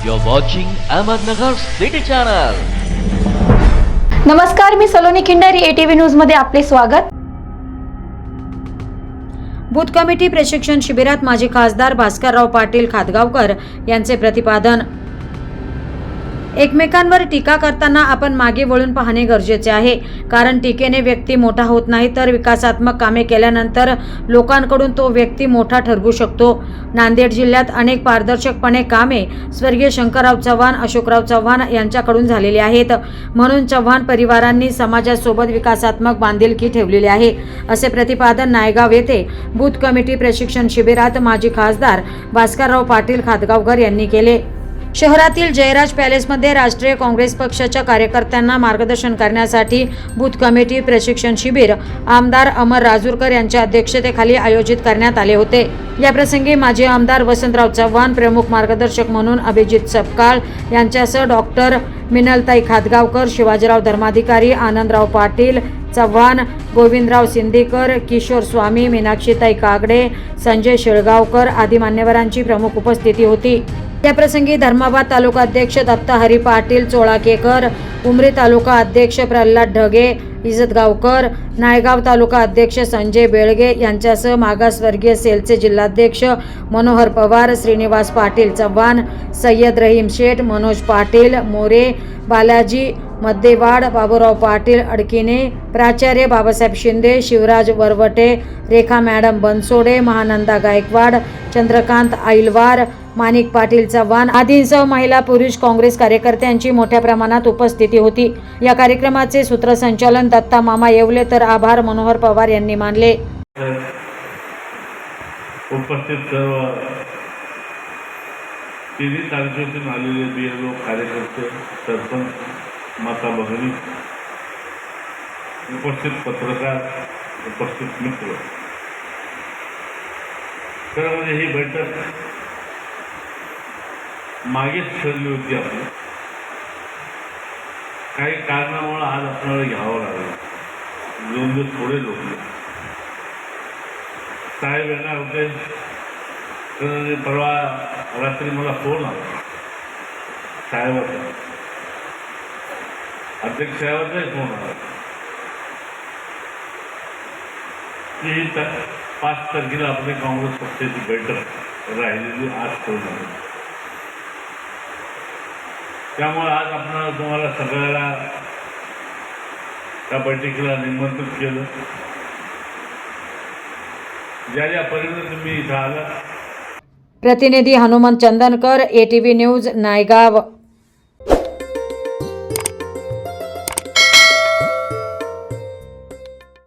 You're watching Ahmednagar City Channel. नमस्कार मी Saloni Khindari ATV न्यूजमध्ये आपले स्वागत बूथ कमिटी प्रशिक्षण शिबिरात माजी खासदार भास्करराव पाटील खातगावकर यांचे प्रतिपादन एकमेकांवर टीका करताना आपण मागे वळून पाहणे गरजेचे आहे. कारण टीकेने व्यक्ती मोठा होत नाही तर विकासात्मक कामे केल्यानंतर लोकांकडून तो व्यक्ती मोठा ठरवू शकतो. नांदेड जिल्ह्यात अनेक पारदर्शकपणे कामे स्वर्गीय शंकरराव चव्हाण अशोकराव चव्हाण यांच्याकडून झालेली आहेत. म्हणून चव्हाण परिवारांनी समाजासोबत विकासात्मक बांधिलकी ठेवलेली आहे. असे प्रतिपादन नायगाव येथे बूथ कमिटी प्रशिक्षण शिबिरात माजी खासदार भास्करराव पाटील खातगावकर यांनी केले. शहरातील जयराज पॅलेसमध्ये राष्ट्रीय काँग्रेस पक्षाच्या कार्यकर्त्यांना मार्गदर्शन करण्यासाठी बूथ कमिटी प्रशिक्षण शिबिर. आमदार अमर राजूरकर यांच्या अध्यक्षतेखाली आयोजित करण्यात आले होते. याप्रसंगी माजी आमदार वसंतराव चव्हाण प्रमुख मार्गदर्शक म्हणून अभिजित सपकाळ यांच्यासह डॉक्टर मिनलताई खातगावकर शिवाजीराव धर्माधिकारी आनंदराव पाटील चव्हाण गोविंदराव सिंदीकर किशोर स्वामी मीनाक्षीताई कागडे संजय शेळगावकर आदी मान्यवरांची प्रमुख उपस्थिती होती. याप्रसंगी धर्माबाद तालुका अध्यक्ष दत्ता हरी पाटील चोळाकेकर उमरी तालुका अध्यक्ष प्रल्हाद ढगे इजतगावकर नायगाव तालुका अध्यक्ष संजय बेळगे यांच्यासह मागासवर्गीय सेलचे जिल्हाध्यक्ष मनोहर पवार श्रीनिवास पाटील चव्हाण सय्यद रहीम शेठ मनोज पाटील मोरे बालाजी मद्देवाड बाबूराव पाटील अडकिने प्राचार्य बाबासाहेब शिंदे शिवराज वरवटे रेखा मॅडम बनसोडे महानंदा गायकवाड चंद्रकांत आईलवार माणिक पाटील चव्हाण आदींसह महिला पुरुष काँग्रेस कार्यकर्त्यांची मोठ्या प्रमाणात उपस्थिती होती. या कार्यक्रमाचे सूत्रसंचालन दत्ता मामा येवले तर आभार मनोहर पवार यांनी मानले. उपस्थित सर्व तिन्ही तालुक्यातून आलेले बी एल ओ कार्यकर्ते सरपंच माता भगिनी उपस्थित पत्रकार उपस्थित मित्र. खरं म्हणजे ही बैठक मागेच ठरली होती आपली. काही कारणामुळं आज आपल्याला घ्यावं लागलं. दोन दिवस थोडे लोक साहेब येणार होते तर परवा रात्री मला फोन आला. साहेबाचा. अध्यक्ष साहेबाचाही फोन आला. की ही पाच तारखेला आपल्या काँग्रेस पक्षाची बैठक राहिलेली आज फोन आली त्यामुळे आज आपण तुम्हाला सगळ्याला त्या बैठकीला निमंत्रित केलं. ज्या ज्या परीने तुम्ही इथं आला प्रतिनिधी हनुमान चंदनकर एटीव्ही न्यूज नायगाव.